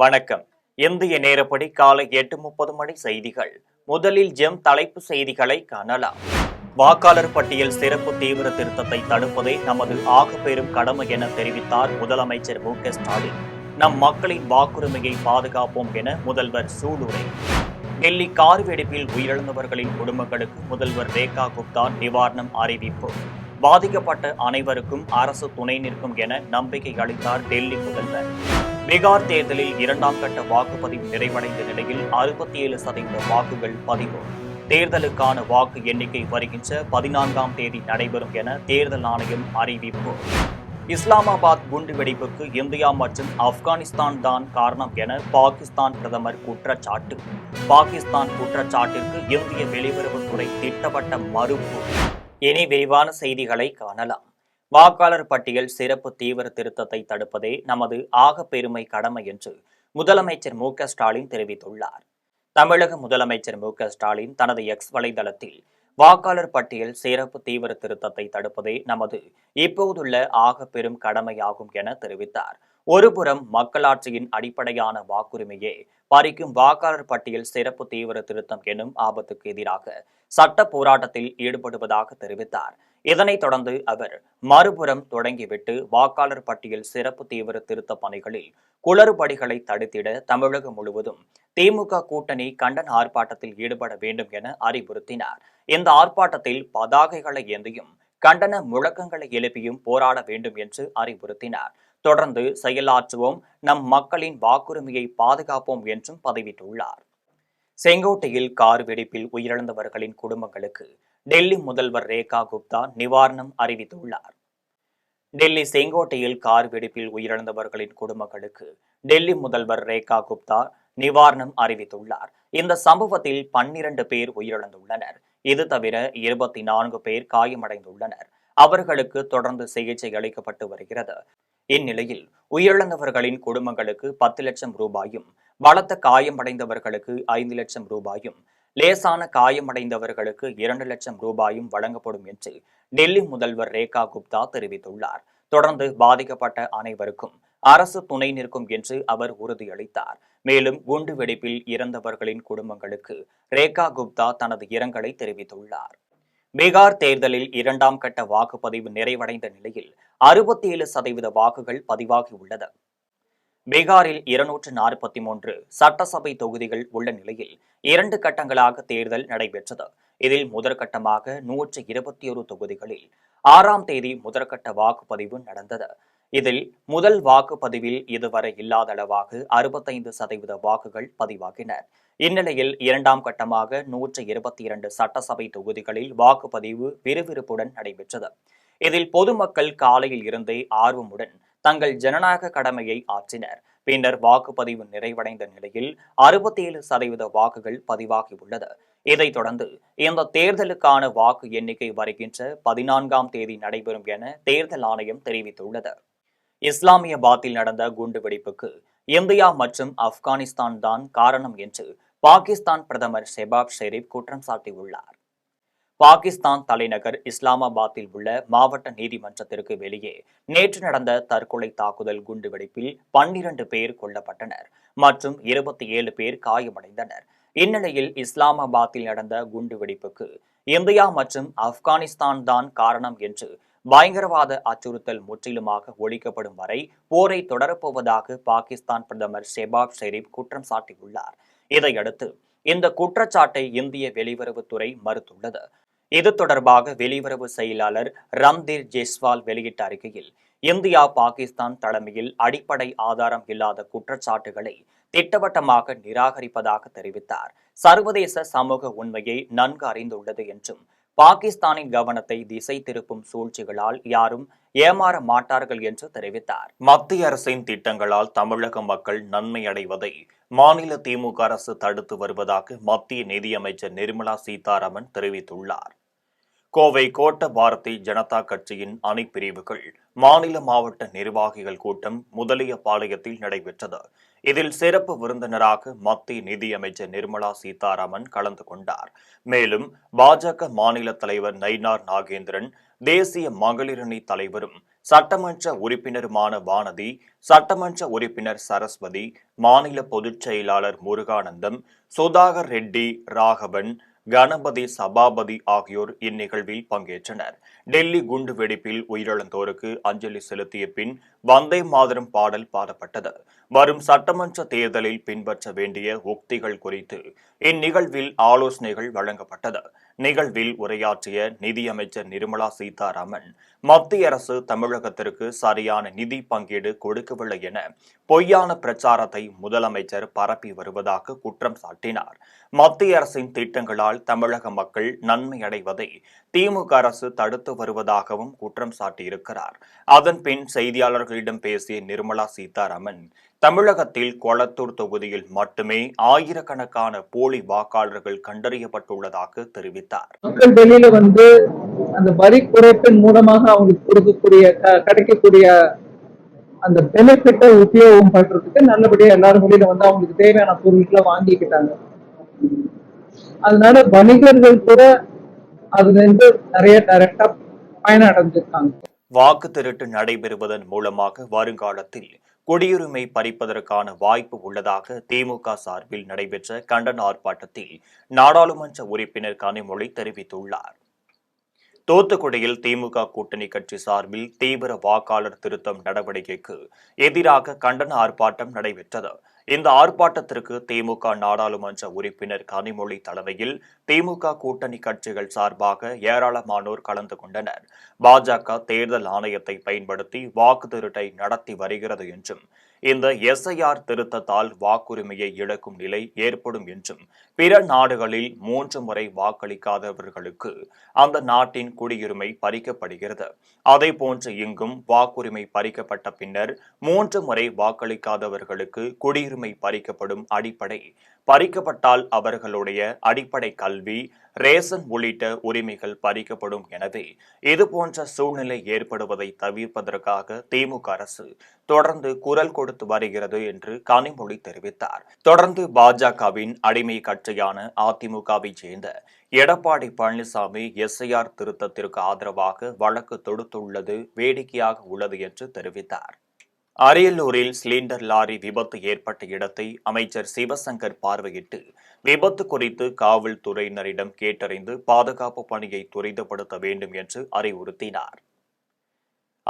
வணக்கம். இந்திய நேரப்படி காலை எட்டு முப்பது மணி செய்திகள். முதலில் ஜெம் தலைப்பு செய்திகளை காணலாம். வாக்காளர் பட்டியல் சிறப்பு தீவிர திருத்தத்தை தடுப்பதே நமது ஆக பெரும் கடமை என தெரிவித்தார் முதலமைச்சர் மு. க. ஸ்டாலின். நம் மக்களின் வாக்குரிமையை பாதுகாப்போம் என முதல்வர் சூளுரை. டெல்லி கார் வெடிப்பில் உயிரிழந்தவர்களின் குடும்பங்களுக்கு முதல்வர் ரேகா குப்தா நிவாரணம் அறிவிப்பு. பாதிக்கப்பட்ட அனைவருக்கும் அரசு துணை நிற்கும் என நம்பிக்கை அளித்தார் டெல்லி முதல்வர். பீகார் தேர்தலில் இரண்டாம் கட்ட வாக்குப்பதிவு நிறைவடைந்த நிலையில் அறுபத்தி ஏழு சதவீத வாக்குகள் பதிவு. தேர்தலுக்கான வாக்கு எண்ணிக்கை வருகின்ற பதினான்காம் தேதி நடைபெறும் என தேர்தல் ஆணையம் அறிவிப்பு. இஸ்லாமாபாத் குண்டு வெடிப்புக்கு இந்தியா மற்றும் ஆப்கானிஸ்தான் தான் காரணம் என பாகிஸ்தான் பிரதமர் குற்றச்சாட்டு. பாகிஸ்தான் குற்றச்சாட்டிற்கு இந்திய வெளியுறவுத்துறை திட்டவட்ட மறுப்பு. இனி விரிவான செய்திகளை காணலாம். வாக்காளர் பட்டியல் சிறப்பு தீவிர திருத்தத்தை தடுப்பதே நமது ஆக பெருமை கடமை என்று முதலமைச்சர் மு ஸ்டாலின் தெரிவித்துள்ளார். தமிழக முதலமைச்சர் மு ஸ்டாலின் தனது எக்ஸ் வலைதளத்தில் வாக்காளர் பட்டியல் சிறப்பு தீவிர திருத்தத்தை தடுப்பதே நமது இப்போதுள்ள ஆக பெரும் கடமையாகும் என தெரிவித்தார். ஒருபுறம் மக்களாட்சியின் அடிப்படையான வாக்குரிமையே பறிக்கும் வாக்காளர் பட்டியல் சிறப்பு தீவிர திருத்தம் எனும் ஆபத்துக்கு எதிராக சட்ட போராட்டத்தில் ஈடுபடுவதாக தெரிவித்தார். இதனைத் தொடர்ந்து அவர் மறுபுறம் தொடங்கிவிட்டு வாக்காளர் பட்டியல் சிறப்பு தீவிர திருத்த பணிகளில் குளறுபடிகளை தடுத்திட தமிழகம் முழுவதும் திமுக கூட்டணி கண்டன ஆர்ப்பாட்டத்தில் ஈடுபட வேண்டும் என அறிவுறுத்தினார். இந்த ஆர்ப்பாட்டத்தில் பதாகைகளை ஏந்தியும் கண்டன முழக்கங்களை எழுப்பியும் போராட வேண்டும் என்று அறிவுறுத்தினார். தொடர்ந்து செயலாற்றுவோம். நம் மக்களின் வாக்குரிமையை பாதுகாப்போம் என்றும் பதிவிட்டுள்ளார். செங்கோட்டையில் கார் வெடிப்பில் உயிரிழந்தவர்களின் குடும்பங்களுக்கு டெல்லி முதல்வர் ரேகா குப்தா நிவாரணம் அறிவித்துள்ளார். டெல்லி செங்கோட்டையில் கார் வெடிப்பில் உயிரிழந்தவர்களின் குடும்பங்களுக்கு டெல்லி முதல்வர் ரேகா குப்தா நிவாரணம் அறிவித்துள்ளார். இந்த சம்பவத்தில் பன்னிரண்டு பேர் உயிரிழந்துள்ளனர். இது தவிர இருபத்தி நான்கு பேர் காயமடைந்துள்ளனர். அவர்களுக்கு தொடர்ந்து சிகிச்சை அளிக்கப்பட்டு வருகிறது. இந்நிலையில் உயிரிழந்தவர்களின் குடும்பங்களுக்கு பத்து லட்சம் ரூபாயும் பலத்த காயமடைந்தவர்களுக்கு ஐந்து லட்சம் ரூபாயும் லேசான காயமடைந்தவர்களுக்கு இரண்டு லட்சம் ரூபாயும் வழங்கப்படும் என்று டெல்லி முதல்வர் ரேகா குப்தா தெரிவித்துள்ளார். தொடர்ந்து பாதிக்கப்பட்ட அனைவருக்கும் அரசு துணை நிற்கும் என்று அவர் உறுதியளித்தார். மேலும் குண்டு வெடிப்பில் இறந்தவர்களின் குடும்பங்களுக்கு ரேகா குப்தா தனது இரங்கலை தெரிவித்துள்ளார். பீகார் தேர்தலில் இரண்டாம் கட்ட வாக்குப்பதிவு நிறைவடைந்த நிலையில் அறுபத்தி ஏழு சதவீத வாக்குகள் பதிவாகியுள்ளது பீகாரில் இருநூற்று நாற்பத்தி மூன்று சட்டசபை தொகுதிகள் உள்ள நிலையில் இரண்டு கட்டங்களாக தேர்தல் நடைபெற்றது. இதில் முதற்கட்டமாக நூற்று இருபத்தி ஒரு தொகுதிகளில் ஆறாம் தேதி முதற்கட்ட வாக்குப்பதிவு நடந்தது. இதில் முதல் வாக்குப்பதிவில் இதுவரை இல்லாத அளவாக அறுபத்தைந்து சதவீத வாக்குகள் பதிவாகின. இந்நிலையில் இரண்டாம் கட்டமாக நூற்றி இருபத்தி இரண்டு சட்டசபை தொகுதிகளில் வாக்குப்பதிவு விறுவிறுப்புடன் நடைபெற்றது. இதில் பொதுமக்கள் காலையில் இருந்தே ஆர்வமுடன் தங்கள் ஜனநாயக கடமையை ஆற்றினர். பின்னர் வாக்குப்பதிவு நிறைவடைந்த நிலையில் அறுபத்தி ஏழு சதவீத வாக்குகள் பதிவாகியுள்ளது இதைத் தொடர்ந்து இந்த தேர்தலுக்கான வாக்கு எண்ணிக்கை வருகின்ற பதினான்காம் தேதி நடைபெறும் என தேர்தல் ஆணையம் தெரிவித்துள்ளது. இஸ்லாமியபாத்தில் நடந்த குண்டுவெடிப்புக்கு இந்தியா மற்றும் ஆப்கானிஸ்தான் தான் காரணம் என்று பாகிஸ்தான் பிரதமர் ஷெபாப் ஷெரீப் குற்றம் சாட்டியுள்ளார். பாகிஸ்தான் தலைநகர் இஸ்லாமாபாத்தில் உள்ள மாவட்ட நீதிமன்றத்திற்கு வெளியே நேற்று நடந்த தற்கொலை தாக்குதல் குண்டுவெடிப்பில் பன்னிரண்டு பேர் கொல்லப்பட்டனர் மற்றும் இருபத்தி ஏழு பேர் காயமடைந்தனர். இந்நிலையில் இஸ்லாமாபாத்தில் நடந்த குண்டுவெடிப்புக்கு இந்தியா மற்றும் ஆப்கானிஸ்தான் தான் காரணம் என்று பயங்கரவாத அச்சுறுத்தல் முற்றிலுமாக ஒழிக்கப்படும் வரை போரை தொடரப்போவதாக பாகிஸ்தான் பிரதமர் ஷெபாப் ஷெரீப் குற்றம் சாட்டியுள்ளார். இதையடுத்து இந்த குற்றச்சாட்டை இந்திய வெளியுறவுத்துறை மறுத்துள்ளது. இது தொடர்பாக வெளியுறவு செயலாளர் ரம்தீர் ஜெஸ்வால் வெளியிட்ட அறிக்கையில் இந்தியா பாகிஸ்தான் தலைமையில் அடிப்படை ஆதாரம் இல்லாத குற்றச்சாட்டுகளை திட்டவட்டமாக நிராகரிப்பதாக தெரிவித்தார். சர்வதேச சமூக உண்மையை நன்கு அறிந்துள்ளது என்றும் பாகிஸ்தானின் கவனத்தை திசை திருப்பும் சூழ்ச்சிகளால் யாரும் ஏமாற மாட்டார்கள் என்று தெரிவித்தார். மத்திய அரசின் திட்டங்களால் தமிழக மக்கள் நன்மை அடைவதை மாநில திமுக அரசு தடுத்து வருவதாக மத்திய நிதியமைச்சர் நிர்மலா சீதாராமன் தெரிவித்துள்ளார். கோவை கோட்ட பாரதி ஜனதா கட்சியின் அணிப்பிரிவுகள் மாநில மாவட்ட நிர்வாகிகள் கூட்டம் முதலியபாளையத்தில் நடைபெற்றது. இதில் சிறப்பு விருந்தினராக மத்திய நிதியமைச்சர் நிர்மலா சீதாராமன் கலந்து கொண்டார். மேலும் பாஜக மாநில தலைவர் நயினார் நாகேந்திரன் தேசிய மகளிரணி தலைவரும் சட்டமன்ற உறுப்பினருமான வானதி சட்டமன்ற உறுப்பினர் சரஸ்வதி மாநில பொதுச் செயலாளர் முருகானந்தம் சுதாகர் ரெட்டி ராகவன் கணபதி சபாபதி ஆகியோர் இந்நிகழ்வில் பங்கேற்றனர். டெல்லி குண்டு வெடிப்பில் உயிரிழந்தோருக்கு அஞ்சலி செலுத்திய பின் வந்தே மாதரம் பாடல் பாடப்பட்டது. வரும் சட்டமன்ற தேர்தலில் பின்பற்ற வேண்டிய உக்திகள் குறித்து இந்நிகழ்வில் ஆலோசனைகள் வழங்கப்பட்டது. நிகழ்வில் உரையாற்றிய நிதியமைச்சர் நிர்மலா சீதாராமன் மத்திய அரசு தமிழகத்திற்கு சரியான நிதி பங்கீடு கொடுக்கவில்லை என பொய்யான பிரச்சாரத்தை முதலமைச்சர் பரப்பி வருவதாக குற்றம் சாட்டினார். மத்திய அரசின் திட்டங்களால் தமிழக மக்கள் நன்மை அடைவதை திமுக அரசு தடுத்து வருவதாகவும் குற்றம் சாட்டியிருக்கிறார். அதன் பின் செய்தியாளர்களிடம் பேசிய நிர்மலா சீதாராமன் தமிழகத்தில் கொளத்தூர் தொகுதியில் மட்டுமே ஆயிரக்கணக்கான போலி வாக்காளர்கள் கண்டறியப்பட்டுள்ளதாக தெரிவித்தார். மக்கள் வெளியில வந்து அந்த வரி குறைப்பின் மூலமாக அவங்களுக்கு கொடுக்கக்கூடிய கிடைக்கக்கூடிய அந்த பெனிஃபிட்டை உபயோகம் பண்றதுக்கு நல்லபடியா எல்லாரும் வெளியில வந்து அவங்களுக்கு தேவையான பொருட்களை வாங்கிக்கிட்டாங்க. அதனால வணிகர்கள் கூட அதுல இருந்து நிறைய டைரக்டா பயனடைஞ்சிருக்காங்க. வாக்கு திருட்டு நடைபெறுவதன் மூலமாக வருங்காலத்தில் குடியுரிமை பறிப்பதற்கான வாய்ப்பு உள்ளதாக திமுக சார்பில் நடைபெற்ற கண்டன ஆர்ப்பாட்டத்தில் நாடாளுமன்ற உறுப்பினர் கனிமொழி தெரிவித்துள்ளார். தூத்துக்குடியில் திமுக கூட்டணி கட்சி சார்பில் தீவிர வாக்காளர் திருத்தம் நடவடிக்கைக்கு எதிராக கண்டன ஆர்ப்பாட்டம் நடைபெற்றது. இந்த ஆர்ப்பாட்டத்திற்கு திமுக நாடாளுமன்ற உறுப்பினர் கனிமொழி தலைமையில் திமுக கூட்டணி கட்சிகள் சார்பாக ஏராளமானோர் கலந்து கொண்டனர். பாஜக தேர்தல் ஆணையத்தை பயன்படுத்தி வாக்கு திருட்டை நடத்தி வருகிறது என்றும் இந்த எஸ்ஐஆர் திருத்தத்தால் வாக்குரிமையை இழக்கும் நிலை ஏற்படும் என்றும் பிற நாடுகளில் மூன்று முறை வாக்களிக்காதவர்களுக்கு அந்த நாட்டின் குடியுரிமை பறிக்கப்படுகிறது. அதே போன்று இங்கும் வாக்குரிமை பறிக்கப்பட்ட பின்னர் மூன்று முறை வாக்களிக்காதவர்களுக்கு குடியுரிமை பறிக்கப்படும் அடிப்படை. பறிக்கப்பட்டால் அவர்களுடைய அடிப்படை கல்வி ரேசன் உள்ளிட்ட உரிமைகள் பறிக்கப்படும் எனவே இதுபோன்ற சூழ்நிலை ஏற்படுவதை தவிர்ப்பதற்காக திமுக அரசு தொடர்ந்து குரல் கொடுத்து வருகிறது என்று கனிமொழி தெரிவித்தார். தொடர்ந்து பாஜகவின் அடிமை கட்சியான அதிமுகவை சேர்ந்த எடப்பாடி பழனிசாமி எஸ்ஐஆர் திருத்தத்திற்கு ஆதரவாக வழக்கு தொடுத்துள்ளது வேடிக்கையாக உள்ளது என்று தெரிவித்தார். அரியலூரில் சிலிண்டர் லாரி விபத்து ஏற்பட்ட இடத்தை அமைச்சர் சிவசங்கர் பார்வையிட்டு விபத்து குறித்து காவல்துறையினரிடம் கேட்டறிந்து பாதுகாப்பு பணியை துரிதப்படுத்த வேண்டும் என்று அறிவுறுத்தினார்.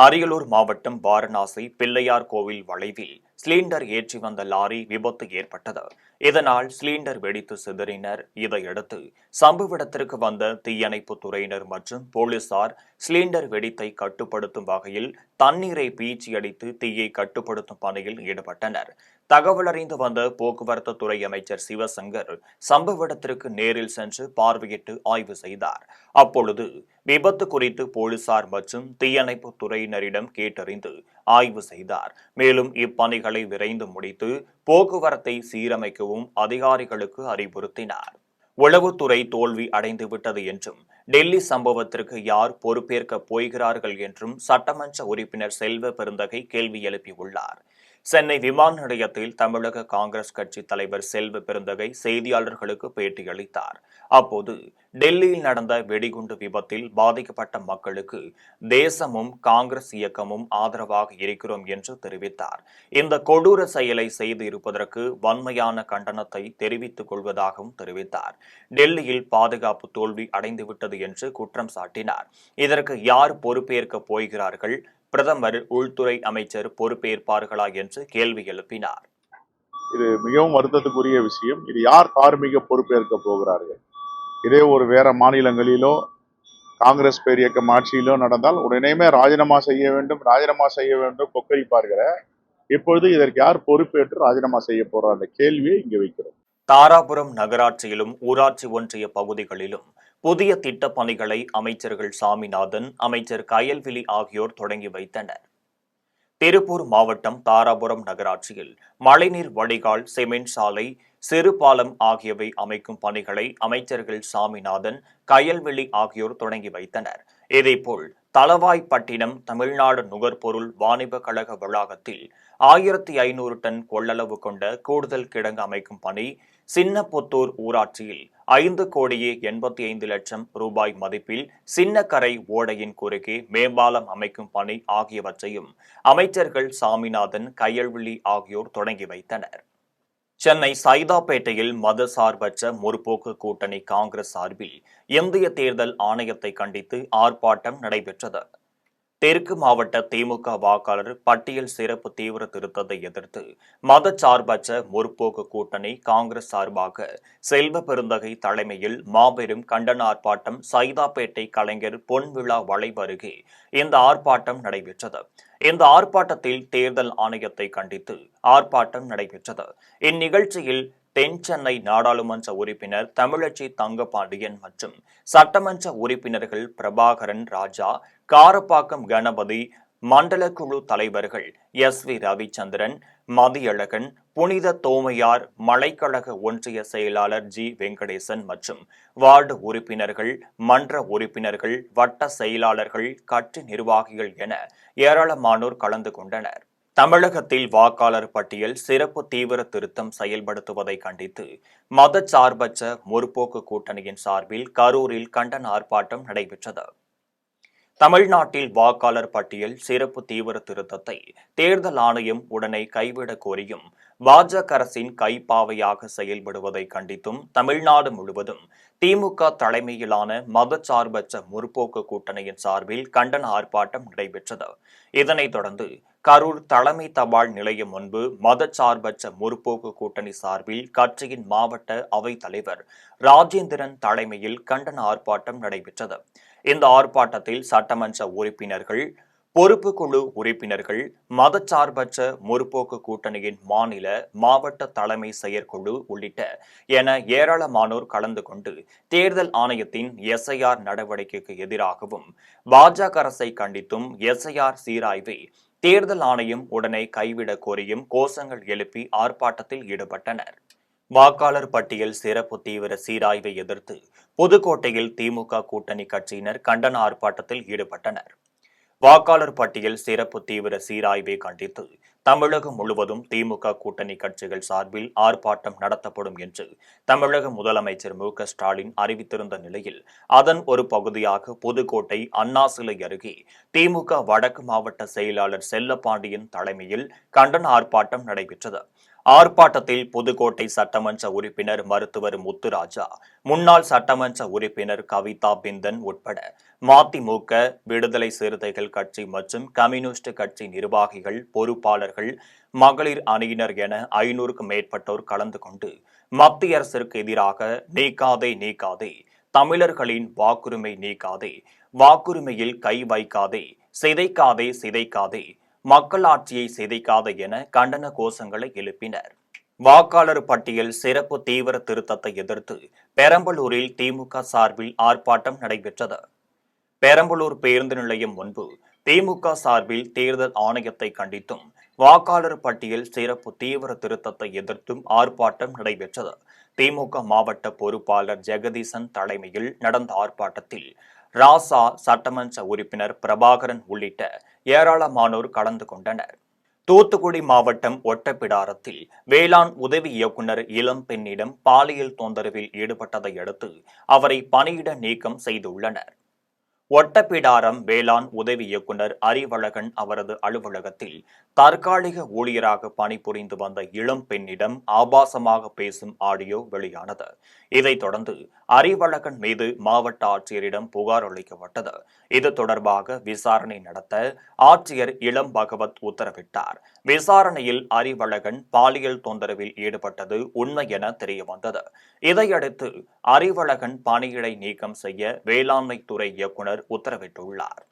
அரியலூர் மாவட்டம் வாரணாசி பிள்ளையார் கோவில் வளைவில் சிலிண்டர் ஏற்றி வந்த லாரி விபத்து ஏற்பட்டது. இதனால் சிலிண்டர் வெடித்து சிதறினர். இதையடுத்து சம்பவ இடத்திற்கு வந்த தீயணைப்பு துறையினர் மற்றும் போலீசார் சிலிண்டர் வெடித்தை கட்டுப்படுத்தும் வகையில் தண்ணீரை பீச்சியடித்து தீயை கட்டுப்படுத்தும் பணியில் ஈடுபட்டனர். தகவல் அறிந்து வந்த போக்குவரத்து துறை அமைச்சர் சிவசங்கர் சம்பவ இடத்திற்கு நேரில் சென்று பார்வையிட்டு ஆய்வு செய்தார். அப்பொழுது விபத்து குறித்து போலீசார் மற்றும் தீயணைப்பு துறையினரிடம் கேட்டறிந்து ஆய்வு செய்தார். மேலும் இப்பணிகளை விரைந்து முடித்து போக்குவரத்தை சீரமைக்கவும் அதிகாரிகளுக்கு அறிவுறுத்தினார். உளவுத்துறை தோல்வி அடைந்துவிட்டது என்றும் டெல்லி சம்பவத்திற்கு யார் பொறுப்பேற்க போகிறார்கள் என்றும் சட்டமன்ற உறுப்பினர் செல்வ பெருந்தகை கேள்வி எழுப்பியுள்ளார். சென்னை விமான நிலையத்தில் தமிழக காங்கிரஸ் கட்சி தலைவர் செல்வ பெருந்தகை செய்தியாளர்களுக்கு பேட்டியளித்தார். அப்போது டெல்லியில் நடந்த வெடிகுண்டு விபத்தில் பாதிக்கப்பட்ட மக்களுக்கு தேசமும் காங்கிரஸ் இயக்கமும் ஆதரவாக இருக்கிறோம் என்று தெரிவித்தார். இந்த கொடூர செயலை செய்து இருப்பதற்கு வன்மையான கண்டனத்தை தெரிவித்துக் கொள்வதாகவும் தெரிவித்தார். டெல்லியில் பாதுகாப்பு தோல்வி அடைந்துவிட்டது என்று குற்றம் சாட்டினார். இதற்கு யார் பொறுப்பேற்க போகிறார்கள்? பிரதமர் உள்துறை அமைச்சர் பொறுப்பேற்பார்களா என்று கேள்வி எழுப்பினார். இது மிகவும் வருத்தத்துக்குரிய விஷயம். இது யார் தார்மீக பொறுப்பேற்க போகிறார்கள்? இதே ஒரு வேற மாநிலங்களிலோ காங்கிரஸ் பேரியக்கம் ஆட்சியிலோ நடந்தால் உடனேயுமே ராஜினாமா செய்ய வேண்டும் ராஜினாமா செய்ய வேண்டும் கொக்கரிப்பார்கள். இப்பொழுது இதற்கு யார் பொறுப்பேற்று ராஜினாமா செய்ய போறார் அந்த கேள்வியை இங்க வைக்கிறோம். தாராபுரம் நகராட்சியிலும் ஊராட்சி ஒன்றிய பகுதிகளிலும் புதிய திட்டப் பணிகளை அமைச்சர்கள் சாமிநாதன் அமைச்சர் கயல்விழி ஆகியோர் தொடங்கி வைத்தனர். திருப்பூர் மாவட்டம் தாராபுரம் நகராட்சியில் மழைநீர் வடிகால் சிமெண்ட் சாலை சிறு பாலம் ஆகியவை அமைக்கும் பணிகளை அமைச்சர்கள் சாமிநாதன் கயல்விழி ஆகியோர் தொடங்கி வைத்தனர். இதேபோல் தளவாய்ப்பட்டினம் தமிழ்நாடு நுகர்பொருள் வாணிப கழக வளாகத்தில் ஆயிரத்தி ஐநூறு டன் கொள்ளளவு கொண்ட கூடுதல் கிடங்கு அமைக்கும் பணி சின்னப்புத்தூர் ஊராட்சியில் ஐந்து கோடியே எண்பத்தி ஐந்து லட்சம் ரூபாய் மதிப்பில் சின்னக்கரை ஓடையின் குறுக்கே மேம்பாலம் அமைக்கும் பணி ஆகியவற்றையும் அமைச்சர்கள் சாமிநாதன் கையல்விழி ஆகியோர் தொடங்கி வைத்தனர். சென்னை சைதாப்பேட்டையில் மதசார்பற்ற முற்போக்கு கூட்டணி காங்கிரஸ் சார்பில் இந்திய தேர்தல் ஆணையத்தை கண்டித்து ஆர்ப்பாட்டம் நடைபெற்றது. தெற்கு மாவட்ட திமுக வாக்காளர் பட்டியல் சிறப்பு தீவிர திருத்தத்தை எதிர்த்து மதச்சார்பற்ற முற்போக்கு கூட்டணி காங்கிரஸ் சார்பாக செல்வ பெருந்தகை தலைமையில் மாபெரும் கண்டன ஆர்ப்பாட்டம் சைதாப்பேட்டை கலைஞர் பொன்விழா வளைவு அருகே இந்த ஆர்ப்பாட்டம் நடைபெற்றது. இந்த ஆர்ப்பாட்டத்தில் தேர்தல் ஆணையத்தை கண்டித்து ஆர்ப்பாட்டம் நடைபெற்றது. இந்நிகழ்ச்சியில் தென் சென்னை நாடாளுமன்ற உறுப்பினர் தமிழச்சி தங்கபாண்டியன் மற்றும் சட்டமன்ற உறுப்பினர்கள் பிரபாகரன் ராஜா காரப்பாக்கம் கணபதி மண்டல குழு தலைவர்கள் எஸ் வி ரவிச்சந்திரன் மதியழகன் புனித தோமையார் மலைக்கழக ஒன்றிய செயலாளர் ஜி வெங்கடேசன் மற்றும் வார்டு உறுப்பினர்கள் மன்ற உறுப்பினர்கள் வட்ட செயலாளர்கள் கட்சி நிர்வாகிகள் என ஏராளமானோர் கலந்து கொண்டனர். தமிழகத்தில் வாக்காளர் பட்டியல் சிறப்பு தீவிர திருத்தம் செயல்படுத்துவதை கண்டித்து மதச்சார்பற்ற முற்போக்கு கூட்டணியின் சார்பில் கரூரில் கண்டன ஆர்ப்பாட்டம் நடைபெற்றது. தமிழ்நாட்டில் வாக்காளர் பட்டியல் சிறப்பு தீவிர திருத்தத்தை தேர்தல் ஆணையம் உடனே கைவிடக் கோரியும் பாஜக அரசின் கைப்பாவையாக செயல்படுவதை கண்டித்தும் தமிழ்நாடு முழுவதும் திமுக தலைமையிலான மதச்சார்பற்ற முற்போக்கு கூட்டணியின் சார்பில் கண்டன ஆர்ப்பாட்டம் நடைபெற்றது. இதனைத் தொடர்ந்து கரூர் தலைமை தபால் நிலையம் முன்பு மதச்சார்பற்ற முற்போக்கு கூட்டணி சார்பில் கட்சியின் மாவட்ட அவைத் தலைவர் ராஜேந்திரன் தலைமையில் கண்டன ஆர்ப்பாட்டம் நடைபெற்றது. இந்த ஆர்ப்பாட்டத்தில் சட்டமன்ற உறுப்பினர்கள் பொறுப்பு குழு உறுப்பினர்கள் மதச்சார்பற்ற முற்போக்கு கூட்டணியின் மாநில மாவட்ட தலைமை செயற்குழு உள்ளிட்ட என ஏராளமானோர் கலந்து கொண்டு தேர்தல் ஆணையத்தின் எஸ்ஐஆர் நடவடிக்கைக்கு எதிராகவும் பாஜக அரசை கண்டித்தும் எஸ்ஐஆர் சீராய்வை தேர்தல் ஆணையம் உடனே கைவிடக் கோரியும் கோஷங்கள் எழுப்பி ஆர்ப்பாட்டத்தில் ஈடுபட்டனர். வாக்காளர் பட்டியல் சிறப்பு தீவிர சீராய்வை எதிர்த்து புதுக்கோட்டையில் திமுக கூட்டணி கட்சியினர் கண்டன ஆர்ப்பாட்டத்தில் ஈடுபட்டனர். வாக்காளர் பட்டியல் சிறப்பு தீவிர சீராய்வை கண்டித்து தமிழகம் முழுவதும் திமுக கூட்டணி கட்சிகள் சார்பில் ஆர்ப்பாட்டம் நடத்தப்படும் என்று தமிழக முதலமைச்சர் மு ஸ்டாலின் அறிவித்திருந்த நிலையில் அதன் ஒரு பகுதியாக புதுக்கோட்டை அண்ணா சிலை அருகே திமுக வடக்கு மாவட்ட செயலாளர் செல்லப்பாண்டியன் தலைமையில் கண்டன ஆர்ப்பாட்டம் நடைபெற்றது. ஆர்ப்பாட்டத்தில் புதுக்கோட்டை சட்டமன்ற உறுப்பினர் மருத்துவர் முத்துராஜா முன்னாள் சட்டமன்ற உறுப்பினர் கவிதா பிந்தன் உட்பட மதிமுக விடுதலை சிறுத்தைகள் கட்சி மற்றும் கம்யூனிஸ்ட் கட்சி நிர்வாகிகள் பொறுப்பாளர்கள் மகளிர் அணியினர் என ஐநூறுக்கும் மேற்பட்டோர் கலந்து கொண்டு மத்திய அரசிற்கு எதிராக நீக்காதே நீக்காதே தமிழர்களின் வாக்குரிமை நீக்காதே வாக்குரிமையில் கை வைக்காதே சிதைக்காதே சிதைக்காதே மக்களாட்சியை சிதைக்காதே என கண்டன கோஷங்களை எழுப்பினர். வாக்காளர் பட்டியல் சிறப்பு தீவிர திருத்தத்தை எதிர்த்து பெரம்பலூரில் திமுக சார்பில் ஆர்ப்பாட்டம் நடைபெற்றது. பெரம்பலூர் பேருந்து நிலையம் முன்பு திமுக சார்பில் தேர்தல் ஆணையத்தை கண்டித்தும் வாக்காளர் பட்டியல் சிறப்பு தீவிர திருத்தத்தை எதிர்த்தும் ஆர்ப்பாட்டம் நடைபெற்றது. திமுக மாவட்ட பொறுப்பாளர் ஜெகதீசன் தலைமையில் நடந்த ஆர்ப்பாட்டத்தில் ராசா சட்டமன்ற உறுப்பினர் பிரபாகரன் உள்ளிட்ட ஏராளமானோர் கலந்து கொண்டனர். தூத்துக்குடி மாவட்டம் ஒட்டப்பிடாரத்தில் வேளாண் உதவி இயக்குநர் இளம் பெண்ணிடம் பாலியல் தொந்தரவில் ஈடுபட்டதை அடுத்து அவரை பணியிட நீக்கம் செய்துள்ளனர். ஒட்டப்பிடாரம் வேளாண் உதவி இயக்குநர் அறிவழகன் அவரது அலுவலகத்தில் தற்காலிக ஊழியராக பணிபுரிந்து வந்த இளம் பெண்ணிடம் ஆபாசமாக பேசும் ஆடியோ வெளியானது. இதைத் தொடர்ந்து அறிவழகன் மீது மாவட்ட ஆட்சியரிடம் புகார் அளிக்கப்பட்டது. இது தொடர்பாக விசாரணை நடத்த ஆட்சியர் இளம் பகவத் உத்தரவிட்டார். விசாரணையில் அறிவழகன் பாலியல் தொந்தரவில் ஈடுபட்டது உண்மை என தெரியவந்தது. இதையடுத்து அறிவழகன் பணியிடை நீக்கம் செய்ய வேளாண்மை துறை இயக்குனர் உத்தரவிட்டுள்ளார்.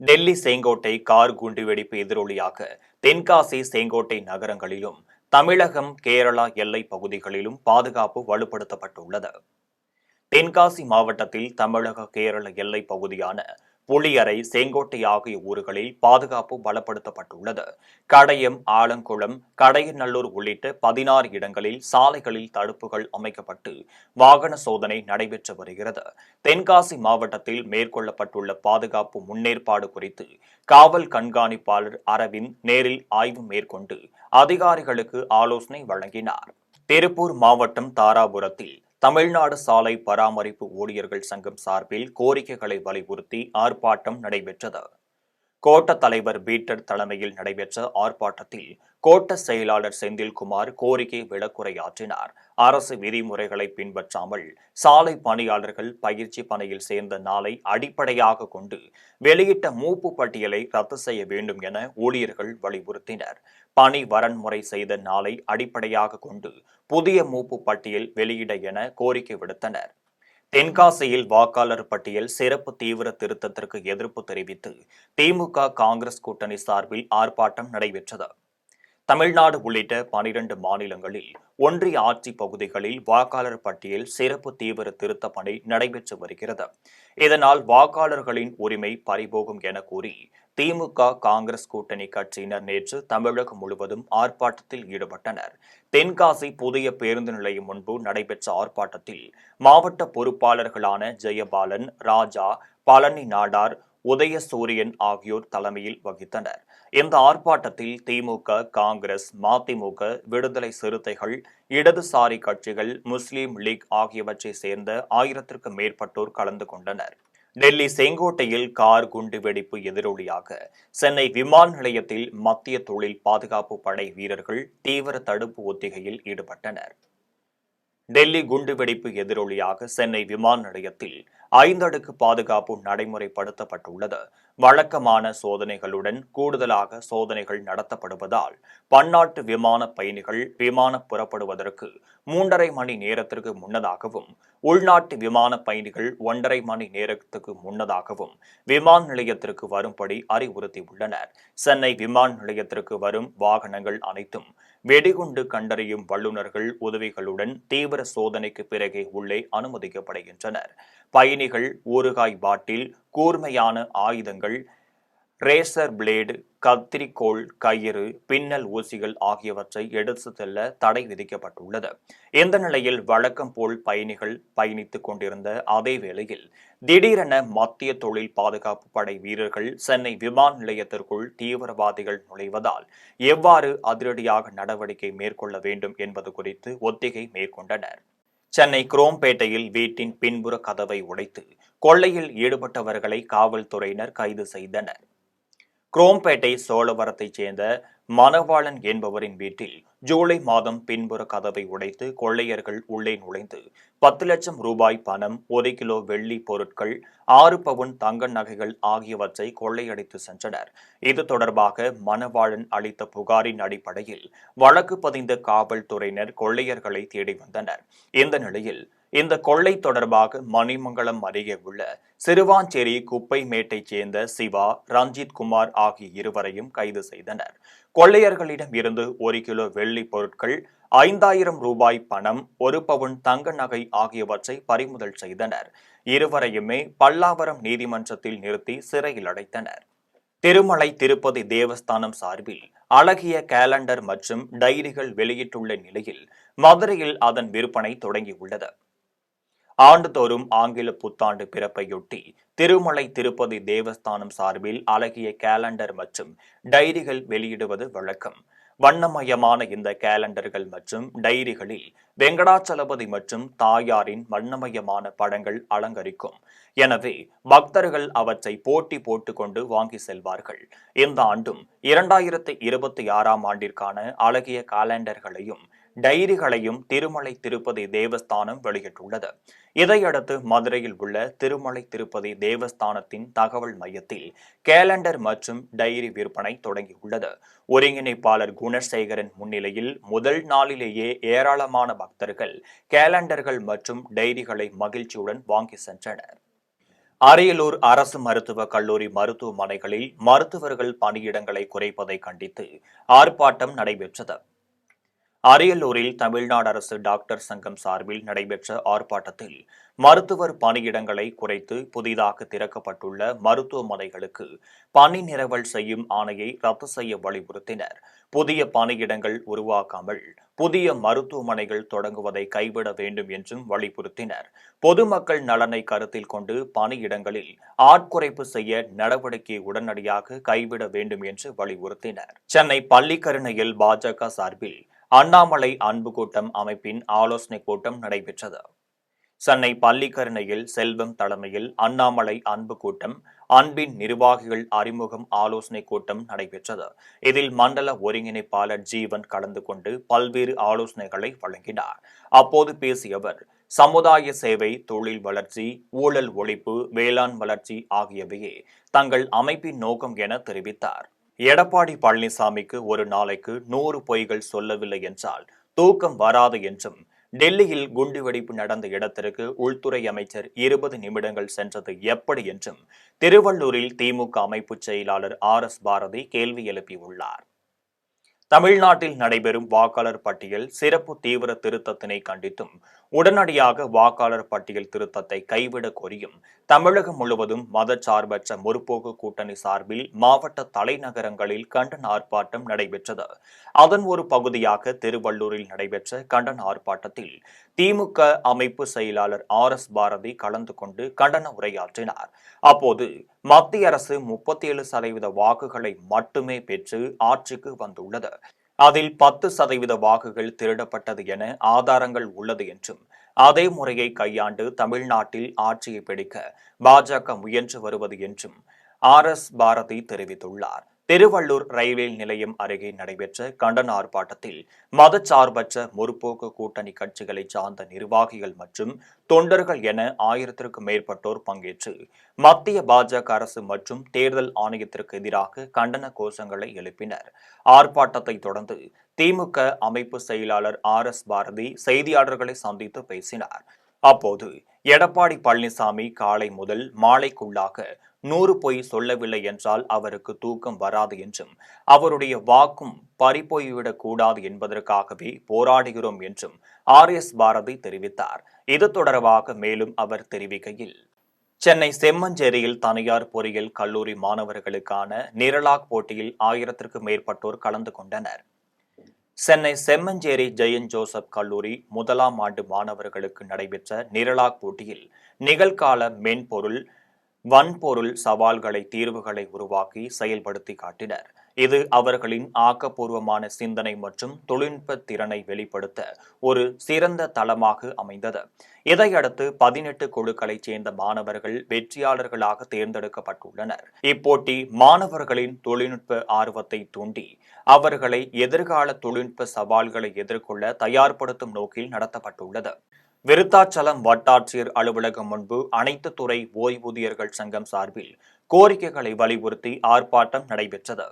டெல்லி செங்கோட்டை கார் குண்டுவெடிப்பு எதிரொலியாக தென்காசி செங்கோட்டை நகரங்களிலும் தமிழகம் கேரளா எல்லை பகுதிகளிலும் பாதுகாப்பு வலுப்படுத்தப்பட்டுள்ளது. தென்காசி மாவட்டத்தில் தமிழக கேரள எல்லை பகுதியான புளியரை செங்கோட்டை ஆகிய ஊர்களில் பாதுகாப்பு பலப்படுத்தப்பட்டுள்ளது. கடையம் ஆலங்குளம் கடையநல்லூர் உள்ளிட்ட பதினாறு இடங்களில் சாலைகளில் தடுப்புகள் அமைக்கப்பட்டு வாகன சோதனை நடைபெற்று வருகிறது. தென்காசி மாவட்டத்தில் மேற்கொள்ளப்பட்டுள்ள பாதுகாப்பு முன்னேற்பாடு குறித்து காவல் கண்காணிப்பாளர் அரவிந்த் நேரில் ஆய்வு மேற்கொண்டு அதிகாரிகளுக்கு ஆலோசனை வழங்கினார். திருப்பூர் மாவட்டம் தாராபுரத்தில் தமிழ்நாடு சாலை பராமரிப்பு ஊழியர்கள் சங்கம் சார்பில் கோரிக்கைகளை வலியுறுத்தி ஆர்ப்பாட்டம் நடைபெற்றது. கோட்ட தலைவர் பீட்டர் தலைமையில் நடைபெற்ற ஆர்ப்பாட்டத்தில் கோட்ட செயலாளர் செந்தில்குமார் கோரிக்கை விளக்குரையாற்றினார். அரசு விதிமுறைகளை பின்பற்றாமல் சாலை பணியாளர்கள் பயிற்சி பணியில் சேர்ந்த நாளை அடிப்படையாக கொண்டு வெளியிட்ட மூப்பு பட்டியலை ரத்து செய்ய வேண்டும் என ஊழியர்கள் வலியுறுத்தினர். பணி வரன்முறை செய்த நாளை அடிப்படையாக கொண்டு புதிய மூப்பு பட்டியல் வெளியிட என கோரிக்கை விடுத்தனர். தென்காசியில் வாக்காளர் பட்டியல் சிறப்பு தீவிர திருத்தத்திற்கு எதிர்ப்பு தெரிவித்து திமுக காங்கிரஸ் கூட்டணி சார்பில் ஆர்ப்பாட்டம் நடைபெற்றது. தமிழ்நாடு உள்ளிட்ட பனிரண்டு மாநிலங்களில் ஒன்றிய ஆட்சி பகுதிகளில் வாக்காளர் பட்டியல் சிறப்பு தீவிர திருத்த பணி நடைபெற்று வருகிறது. இதனால் வாக்காளர்களின் உரிமை பறிபோகும் என கூறி திமுக காங்கிரஸ் கூட்டணி கட்சியினர் நேற்று தமிழகம் முழுவதும் ஆர்ப்பாட்டத்தில் ஈடுபட்டனர். தென்காசி புதிய பேருந்து நிலையம் முன்பு நடைபெற்ற ஆர்ப்பாட்டத்தில் மாவட்ட பொறுப்பாளர்களான ஜெயபாலன் ராஜா பழனி நாடார் உதயசூரியன் ஆகியோர் தலைமையில் வகித்தனர். இந்த ஆர்ப்பாட்டத்தில் திமுக காங்கிரஸ் மதிமுக விடுதலை சிறுத்தைகள் இடதுசாரி கட்சிகள் முஸ்லீம் லீக் ஆகியவற்றை சேர்ந்த ஆயிரத்திற்கும் மேற்பட்டோர் கலந்து கொண்டனர். டெல்லி செங்கோட்டையில் கார் குண்டு வெடிப்பு எதிரொலியாக. சென்னை விமான நிலையத்தில் மத்திய தொழில் பாதுகாப்பு படை வீரர்கள் தீவிர தடுப்பு ஒத்திகையில் ஈடுபட்டனர். டெல்லி குண்டுவெடிப்பு எதிரொலியாக சென்னை விமான நிலையத்தில் ஐந்தடுக்கு பாதுகாப்பு நடைமுறைப்படுத்தப்பட்டுள்ளது. வழக்கமான சோதனைகளுடன் கூடுதலாக சோதனைகள் நடத்தப்படுவதால் பன்னாட்டு விமான பயணிகள் விமானம் புறப்படுவதற்கு மூன்றரை மணி நேரத்திற்கு முன்னதாகவும் உள்நாட்டு விமான பயணிகள் ஒன்றரை மணி நேரத்துக்கு முன்னதாகவும் விமான நிலையத்திற்கு வரும்படி அறிவுறுத்தியுள்ளனர். சென்னை விமான நிலையத்திற்கு வரும் வாகனங்கள் அனைத்தும் வெடிகுண்டு கண்டறியும் வல்லுநர்கள் உதவிகளுடன் தீவிர சோதனைக்கு பிறகே உள்ளே அனுமதிக்கப்படுகின்றனர். பயணிகள் ஊறுகாய் பாட்டில் கூர்மையான ஆயுதங்கள் ரேசர் பிளேடு கத்திரிக்கோள் கயிறு பின்னல் ஊசிகள் ஆகியவற்றை எடுத்து செல்ல தடை விதிக்கப்பட்டுள்ளது. இந்த நிலையில் வழக்கம் போல் பயணிகள் பயணித்துக் கொண்டிருந்த அதே வேளையில் திடீரென மத்திய தொழில் பாதுகாப்பு படை வீரர்கள் சென்னை விமான நிலையத்திற்குள் தீவிரவாதிகள் நுழைவதால் எவ்வாறு அதிரடியாக நடவடிக்கை மேற்கொள்ள வேண்டும் என்பது குறித்து ஒத்திகை மேற்கொண்டனர். சென்னை குரோம்பேட்டையில் வீட்டின் பின்புற கதவை உடைத்து கொள்ளையில் ஈடுபட்டவர்களை காவல்துறையினர் கைது செய்தனர். குரோம்பேட்டை சோழவரத்தைச் சேர்ந்த மணவாளன் என்பவரின் வீட்டில் ஜூலை மாதம் பின்புற கதவை உடைத்து கொள்ளையர்கள் உள்ளே நுழைந்து பத்து லட்சம் ரூபாய் பணம் ஒரு கிலோ வெள்ளி பொருட்கள் ஆறு பவுன் தங்க நகைகள் ஆகியவற்றை கொள்ளையடித்து சென்றனர். இது தொடர்பாக மணவாளன் அளித்த புகாரின் அடிப்படையில் வழக்கு பதிந்த காவல்துறையினர் கொள்ளையர்களை தேடி வந்தனர். இந்த நிலையில் இந்த கொள்ளை தொடர்பாக மணிமங்கலம் அருகே உள்ள சிறுவாஞ்சேரி குப்பைமேட்டைச் சேர்ந்த சிவா ரஞ்சித் குமார் ஆகிய இருவரையும் கைது செய்தனர். கொள்ளையர்களிடம் இருந்து ஒரு கிலோ வெள்ளி பொருட்கள் ஐந்தாயிரம் ரூபாய் பணம் ஒரு பவுன் தங்க நகை ஆகியவற்றை பறிமுதல் செய்தனர். இருவரையுமே பல்லாவரம் நீதிமன்றத்தில் நிறுத்தி சிறையில் அடைத்தனர். திருமலை திருப்பதி தேவஸ்தானம் சார்பில் அழகிய கேலண்டர் மற்றும் டைரிகள் வெளியிட்டுள்ள நிலையில் மதுரையில் அதன் விற்பனை தொடங்கியுள்ளது. ஆண்டுதோறும் ஆங்கில புத்தாண்டு பிறப்பையொட்டி திருமலை திருப்பதி தேவஸ்தானம் சார்பில் அழகிய கேலண்டர் மற்றும் டைரிகள் வெளியிடுவது வழக்கம். வண்ணமயமான இந்த கேலண்டர்கள் மற்றும் டைரிகளில் வெங்கடாச்சலபதி மற்றும் தாயாரின் வண்ணமயமான படங்கள் அலங்கரிக்கும். எனவே பக்தர்கள் அவற்றை போட்டி போட்டுக்கொண்டு வாங்கி செல்வார்கள். இந்த ஆண்டும் இரண்டாயிரத்தி இருபத்தி ஆறாம் ஆண்டிற்கான அழகிய காலண்டர்களையும் டைரிகளையும் திருமலை திருப்பதி தேவஸ்தானம் வெளியிட்டுள்ளது. இதையடுத்து மதுரையில் உள்ள திருமலை திருப்பதி தேவஸ்தானத்தின் தகவல் மையத்தில் கேலண்டர் மற்றும் டைரி விற்பனை தொடங்கியுள்ளது. ஒருங்கிணைப்பாளர் குணசேகரன் முன்னிலையில் முதல் நாளிலேயே ஏராளமான பக்தர்கள் கேலண்டர்கள் மற்றும் டைரிகளை மகிழ்ச்சியுடன் வாங்கி சென்றனர். அரியலூர் அரசு மருத்துவக் கல்லூரி மருத்துவமனைகளில் மருத்துவர்கள் பணியிடங்களை குறைப்பதை கண்டித்து ஆர்ப்பாட்டம் நடைபெற்றது. அரியலூரில் தமிழ்நாடு அரசு டாக்டர் சங்கம் சார்பில் நடைபெற்ற ஆர்ப்பாட்டத்தில் மருத்துவர் பணியிடங்களை குறைத்து புதிதாக திறக்கப்பட்டுள்ள மருத்துவமனைகளுக்கு பணி நிரவல் செய்யும் ஆணையை ரத்து செய்ய வலியுறுத்தினர். புதிய பணியிடங்கள் உருவாக்காமல் புதிய மருத்துவமனைகள் தொடங்குவதை கைவிட வேண்டும் என்றும் வலியுறுத்தினர். பொதுமக்கள் நலனை கருத்தில் கொண்டு பணியிடங்களில் ஆட்குறைப்பு செய்ய நடவடிக்கை உடனடியாக கைவிட வேண்டும் என்று வலியுறுத்தினர். சென்னை பள்ளிக்கரணையில் பாஜக சார்பில் அண்ணாமலை அன்பு கூட்டம் அமைப்பின் ஆலோசனைக் கூட்டம் நடைபெற்றது. சென்னை பள்ளிக்கரணையில் செல்வம் தலைமையில் அண்ணாமலை அன்பு கூட்டம் அன்பின் நிர்வாகிகள் அறிமுகம் ஆலோசனைக் கூட்டம் நடைபெற்றது. இதில் மண்டல ஒருங்கிணைப்பாளர் ஜீவன் கலந்து கொண்டு பல்வேறு ஆலோசனைகளை வழங்கினார். அப்போது பேசிய அவர் சமுதாய சேவை தொழில் வளர்ச்சி ஊழல் ஒழிப்பு வேளாண் வளர்ச்சி ஆகியவையே தங்கள் அமைப்பின் நோக்கம் என தெரிவித்தார். எடப்பாடி பழனிசாமிக்கு ஒரு நாளைக்கு நூறு பொய்கள் சொல்லவில்லை என்றால் தூக்கம் வராது என்றும் டெல்லியில் குண்டுவெடிப்பு நடந்த இடத்திற்கு உள்துறை அமைச்சர் இருபது நிமிடங்கள் சென்றது எப்படி என்றும் திருவள்ளூரில் திமுக அமைப்பு செயலாளர் ஆர் எஸ் பாரதி கேள்வி எழுப்பியுள்ளார். தமிழ்நாட்டில் நடைபெறும் வாக்காளர் பட்டியல் சிறப்பு தீவிர திருத்தத்தினை கண்டித்தும் உடனடியாக வாக்காளர் பட்டியல் திருத்தத்தை கைவிட கோரியும் தமிழகம் முழுவதும் மதச்சார்பற்ற முற்போக்கு கூட்டணி சார்பில் மாவட்ட தலைநகரங்களில் கண்டன ஆர்ப்பாட்டம் நடைபெற்றது. அதன் ஒரு பகுதியாக திருவள்ளூரில் நடைபெற்ற கண்டன ஆர்ப்பாட்டத்தில் திமுக அமைப்பு செயலாளர் ஆர் எஸ் பாரதி கலந்து கொண்டு கண்டன உரையாற்றினார். அப்போது மத்திய அரசு முப்பத்தி ஏழு சதவீத வாக்குகளை மட்டுமே பெற்று ஆட்சிக்கு வந்துள்ளது. அதில் பத்து சதவீத வாக்குகள் திருடப்பட்டது என ஆதாரங்கள் உள்ளது என்றும் அதே முறையை கையாண்டு தமிழ்நாட்டில் ஆட்சியை பிடிக்க பாஜக முயன்று வருவது என்றும் ஆர் எஸ் பாரதி தெரிவித்துள்ளார். திருவள்ளூர் ரயில்வே நிலையம் அருகே நடைபெற்ற கண்டன ஆர்ப்பாட்டத்தில் மதச்சார்பற்ற முற்போக்கு கூட்டணி கட்சிகளை சார்ந்த நிர்வாகிகள் மற்றும் தொண்டர்கள் என ஆயிரத்திற்கும் மேற்பட்டோர் பங்கேற்று மத்திய பாஜக அரசு மற்றும் தேர்தல் ஆணையத்திற்கு எதிராக கண்டன கோஷங்களை எழுப்பினர். ஆர்ப்பாட்டத்தை தொடர்ந்து திமுக அமைப்பு செயலாளர் ஆர் எஸ் பாரதி செய்தியாளர்களை சந்தித்து பேசினார். அப்போது எடப்பாடி பழனிசாமி காலை முதல் மாலைக்குள்ளாக நூறு பொய் சொல்லவில்லை என்றால் அவருக்கு தூக்கம் வராது என்றும் அவருடைய வாக்கும் பறிப்போய்விடக் கூடாது என்பதற்காகவே போராடுகிறோம் என்றும் ஆர் எஸ் பாரதி தெரிவித்தார். இது தொடர்பாக மேலும் அவர் தெரிவிக்கையில் சென்னை செம்மஞ்சேரியில் தனியார் பொறியியல் கல்லூரி மாணவர்களுக்கான நிரலாக் போட்டியில் ஆயிரத்திற்கும் மேற்பட்டோர் கலந்து கொண்டனர். சென்னை செம்மஞ்சேரி ஜெயன் ஜோசப் கல்லூரி முதலாம் ஆண்டு மாணவர்களுக்கு நடைபெற்ற நிரலாக் போட்டியில் நிகழ்கால மென்பொருள் வன்பொருள் சவால்களை தீர்வுகளை உருவாக்கி செயல்படுத்தி காட்டினர். இது அவர்களின் ஆக்கப்பூர்வமான சிந்தனை மற்றும் தொழில்நுட்ப திறனை வெளிப்படுத்த ஒரு சிறந்த தளமாக அமைந்தது. இதையடுத்து பதினெட்டு குழுக்களைச் சேர்ந்த மாணவர்கள் வெற்றியாளர்களாக தேர்ந்தெடுக்கப்பட்டுள்ளனர். இப்போட்டி மாணவர்களின் தொழில்நுட்ப ஆர்வத்தை தூண்டி அவர்களை எதிர்கால தொழில்நுட்ப சவால்களை எதிர்கொள்ள தயார்படுத்தும் நோக்கில் நடத்தப்பட்டுள்ளது. விருத்தாச்சலம் வட்டாட்சியர் அலுவலகம் முன்பு அனைத்து துறை ஓய்வூதியர்கள் சங்கம் சார்பில் கோரிக்கைகளை வலியுறுத்தி ஆர்ப்பாட்டம் நடைபெற்றது.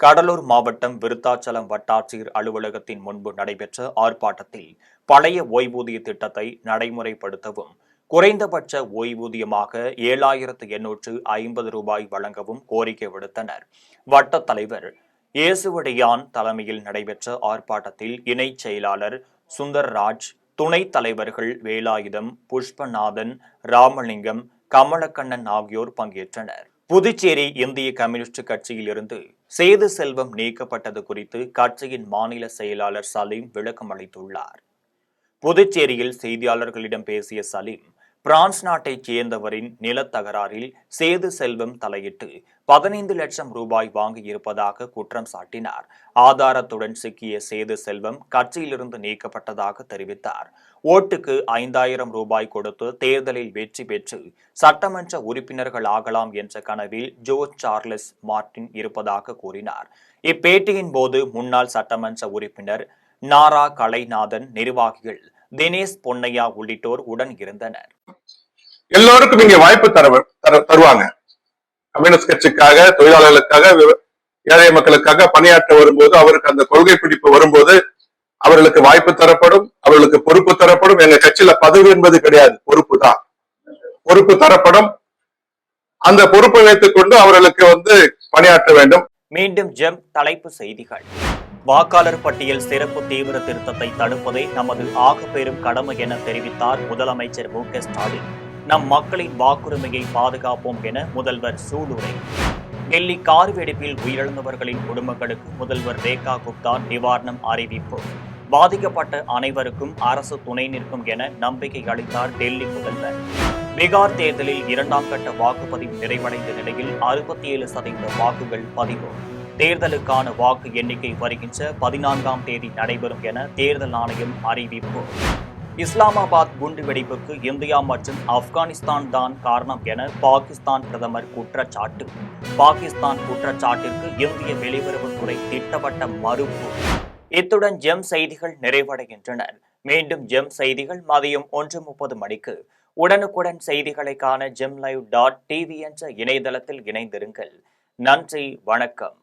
கடலூர் மாவட்டம் விருத்தாச்சலம் வட்டாட்சியர் அலுவலகத்தின் முன்பு நடைபெற்ற ஆர்ப்பாட்டத்தில் பழைய ஓய்வூதிய திட்டத்தை நடைமுறைப்படுத்தவும் குறைந்தபட்ச ஓய்வூதியமாக ஏழாயிரத்து எண்ணூற்று ஐம்பது ரூபாய் வழங்கவும் கோரிக்கை விடுத்தனர். வட்ட தலைவர் இயேசுவடியான் தலைமையில் நடைபெற்ற ஆர்ப்பாட்டத்தில் இணைச் செயலாளர் சுந்தர்ராஜ் துணைத் தலைவர்கள் வேலாயுதம் புஷ்பநாதன் ராமலிங்கம் கமலக்கண்ணன் ஆகியோர் பங்கேற்றனர். புதுச்சேரி இந்திய கம்யூனிஸ்ட் கட்சியில் இருந்து சேது செல்வம் நீக்கப்பட்டது குறித்து கட்சியின் மாநில செயலாளர் சலீம் விளக்கம் அளித்துள்ளார். புதுச்சேரியில் செய்தியாளர்களிடம் பேசிய சலீம் பிரான்ஸ் நாட்டைச் சேர்ந்தவரின் நிலத்தகராறில் சேது செல்வம் தலையிட்டு பதினைந்து லட்சம் ரூபாய் வாங்கியிருப்பதாக குற்றம் சாட்டினார். ஆதாரத்துடன் சிக்கிய சேது செல்வம் கட்சியிலிருந்து நீக்கப்பட்டதாக தெரிவித்தார். ஓட்டுக்கு ஐந்தாயிரம் ரூபாய் கொடுத்து தேர்தலில் வெற்றி பெற்று சட்டமன்ற உறுப்பினர்கள் ஆகலாம் என்ற கனவில் ஜோ சார்லஸ் மார்டின் இருப்பதாக கூறினார். இப்பேட்டியின் போது முன்னாள் சட்டமன்ற உறுப்பினர் நாரா கலைநாதன் நிர்வாகிகள் தினேஷ் பொன்னையா உள்ளிட்டோர் உடன் இருந்தனர். எல்லோருக்கும் இங்க வாய்ப்பு தர தர- தருவாங்க. கம்யூனிஸ்ட் கட்சிக்காக தொழிலாளர்களுக்காக ஏழை மக்களுக்காக பணியாற்ற வரும்போது அவருக்கு அந்த கொள்கை பிடிப்பு வரும்போது அவர்களுக்கு வாய்ப்பு தரப்படும் அவர்களுக்கு பொறுப்பு தரப்படும். எங்க கட்சியில பதவி என்பது கிடையாது. பொறுப்பு தான். பொறுப்பு தரப்படும். அந்த பொறுப்பை வைத்துக் கொண்டு அவர்களுக்கு வந்து பணியாற்ற வேண்டும். மீண்டும் ஜெம் தலைப்பு செய்திகள். வாக்காளர் பட்டியல் சிறப்பு தீவிர திருத்தத்தை தடுப்பதே நமது ஆகப்பெரும் கடமை என தெரிவித்தார் முதலமைச்சர் மு க ஸ்டாலின். நம் மக்களின் வாக்குரிமையை பாதுகாப்போம் என முதல்வர் சூளுரை. டெல்லி கார் வெடிப்பில் உயிரிழந்தவர்களின் குடும்பங்களுக்கு முதல்வர் ரேகா குப்தா நிவாரணம் அறிவிப்பு. பாதிக்கப்பட்ட அனைவருக்கும் அரசு துணை நிற்கும் என நம்பிக்கை அளித்தார் டெல்லி முதல்வர். பீகார் தேர்தலில் இரண்டாம் கட்ட வாக்குப்பதிவு நிறைவடைந்த நிலையில் அறுபத்தி ஏழு சதவீத வாக்குகள் பதிவு. தேர்தலுக்கான வாக்கு எண்ணிக்கை வருகின்ற பதினான்காம் தேதி நடைபெறும் என தேர்தல் ஆணையம் அறிவிப்பு. இஸ்லாமாபாத் குண்டுவெடிப்புக்கு இந்தியா மற்றும் ஆப்கானிஸ்தான் தான் காரணம் என பாகிஸ்தான் பிரதமர் குற்றச்சாட்டு. பாகிஸ்தான் குற்றச்சாட்டிற்கு இந்திய வெளியுறவுத்துறை திட்டவட்ட மறுப்பு. இத்துடன் ஜெம் செய்திகள் நிறைவடைகின்றன. மீண்டும் ஜெம் செய்திகள் மதியம் ஒன்று முப்பது மணிக்கு. உடனுக்குடன் செய்திகளை காண ஜெம் லைவ் டாட் டிவி என்ற இணையதளத்தில் இணைந்திருங்கள். நன்றி வணக்கம்.